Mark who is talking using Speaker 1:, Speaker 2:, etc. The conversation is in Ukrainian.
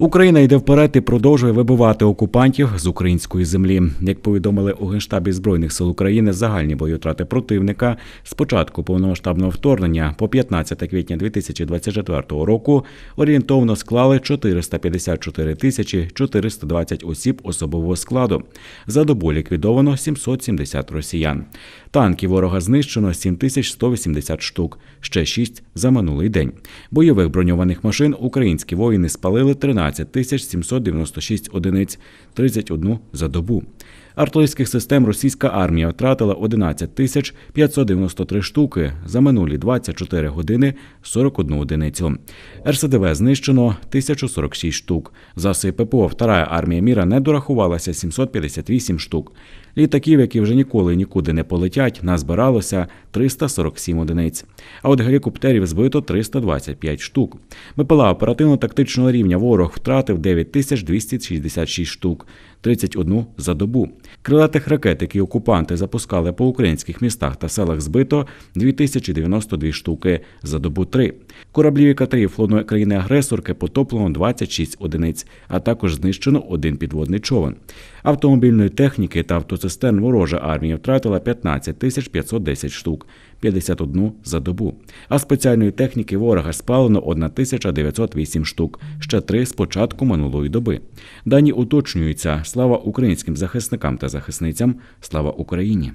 Speaker 1: Україна йде вперед і продовжує вибивати окупантів з української землі. Як повідомили у генштабі збройних сил України, загальні бойотрати противника з початку повномасштабного вторгнення по 15 квітня 2024 року орієнтовно склали 454 тисячі 420 осіб особового складу. За добу ліквідовано 770 росіян. Танків ворога знищено 7180 штук, ще 6 за минулий день. Бойових броньованих машин українські воїни спалили 13 тисяч 796 одиниць, 31 за добу. Артилерійських систем російська армія втратила 11 тисяч 593 штуки за минулі 24 години 41 одиницю. РСДВ знищено 1046 штук. Заси ППО Вторая армія міра не дорахувалася 758 штук. Літаків, які вже ніколи нікуди не полетять, назбиралося 347 одиниць. А от гелікоптерів збито 325 штук. БПЛА оперативно-тактичного рівня ворог втратив 9266 штук, 31 за добу. Крилатих ракет, які окупанти запускали по українських містах та селах, збито 2092 штуки, за добу 3. Кораблів і катерів флотної країни-агресорки потоплено 26 одиниць, а також знищено один підводний човен. Автомобільної техніки та автоцистерн ворожа армія втратила 15 тисяч 510 штук, 51 за добу. А спеціальної техніки ворога спалено 1908 штук, ще три з початку минулої доби. Дані уточнюються. Слава українським захисникам та захисницям. Слава Україні.